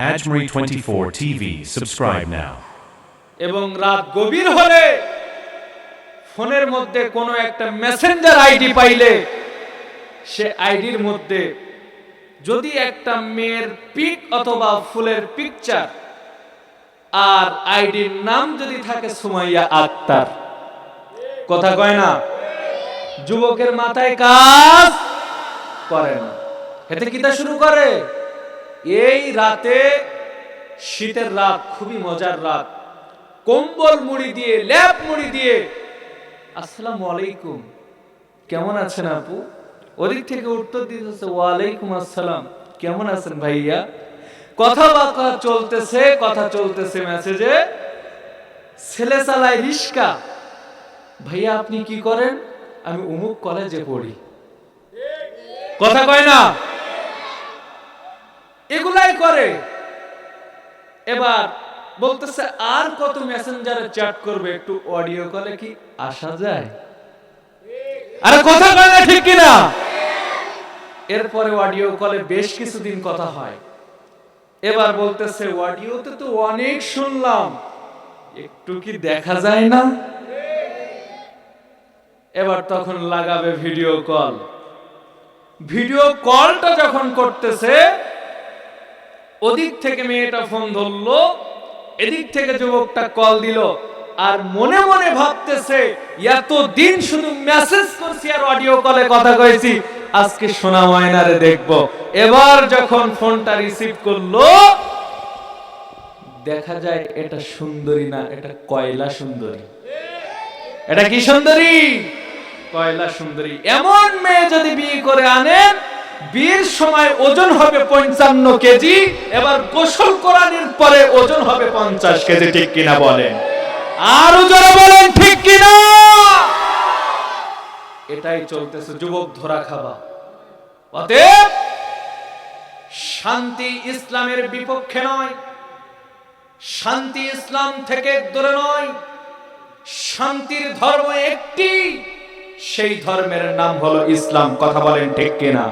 Ajmeri 24 TV. Subscribe now. এবং রাত গভীর হলে ফোনের মধ্যে কোনো একটা মেসেঞ্জার আইডি পাইলে সে আইডির মধ্যে যদি একটা মেয়ের পিক অথবা ফুলের পিকচার আর আইডির নাম যদি থাকে সুমাইয়া আক্তার কথা কয় না যুবকের মাথায় কাজ করে না এতে কিতা শুরু করে এই রাতে শীতের রাত, খুবই মজার রাত। কম্বল মুড়ি দিয়ে, ল্যাপ মুড়ি দিয়ে, আসসালামু আলাইকুম। কেমন আছেন আপু? ওদিক থেকে উত্তর দিতেছে ওয়ালাইকুম আসসালাম। কেমন আছেন ভাইয়া? কথা বার্তা চলতেছে, কথা চলতেছে মেসেজে ছেলে চালায় রিস্কা। ভাইয়া, আপনি কি করেন? আমি অমুক কলেজে পড়ি। কথা কয় না? এগুলাই করে। এবার বলতেছে, আর কত মেসেঞ্জারে চ্যাট করবে? একটু অডিও কলে কি আসা যায়? কথা ঠিক কিনা? এরপরে অডিও কলে বেশ কিছুদিন কথা হয়। এবার বলতেছে অডিওতে তো অনেক শুনলাম। একটু কি দেখা যায় না? এবার তখন লাগাবে ভিডিও কল ভিডিও কলটা যখন করতেছে ওদিক থেকে মেয়েটা ফোন ধরলো, এদিক থেকে যুবকটা কল দিল আর মনে মনে ভাবতেছে এত দিন শুধু মেসেজ করছি আর অডিও কলে কথা কইছি, আজকে সোনা ময়নারে দেখব। এবার যখন ফোনটা রিসিভ করল, দেখা যায় এটা সুন্দরী না, এটা কয়লা সুন্দরী। এটা কি সুন্দরী? কয়লা সুন্দরী। এমন মেয়ে যদি বিয়ে করে আনেন বিয়ের সময় ওজন হবে পঞ্চান্ন কেজি, এবার গোসল করানোর পরে ওজন হবে পঞ্চাশ কেজি, ঠিক কিনা বলেন? আরও যারা বলেন, ঠিক কিনা? এটাই চলতেছে, যুবক ধরা খাওয়া অতএব, শান্তি ইসলামের বিপক্ষে নয়, শান্তি ইসলাম থেকে দূরে নয়, শান্তির ধর্ম একটি, সেই ধর্মের নাম হলো ইসলাম। কথা বলেন, ঠিক কিনা?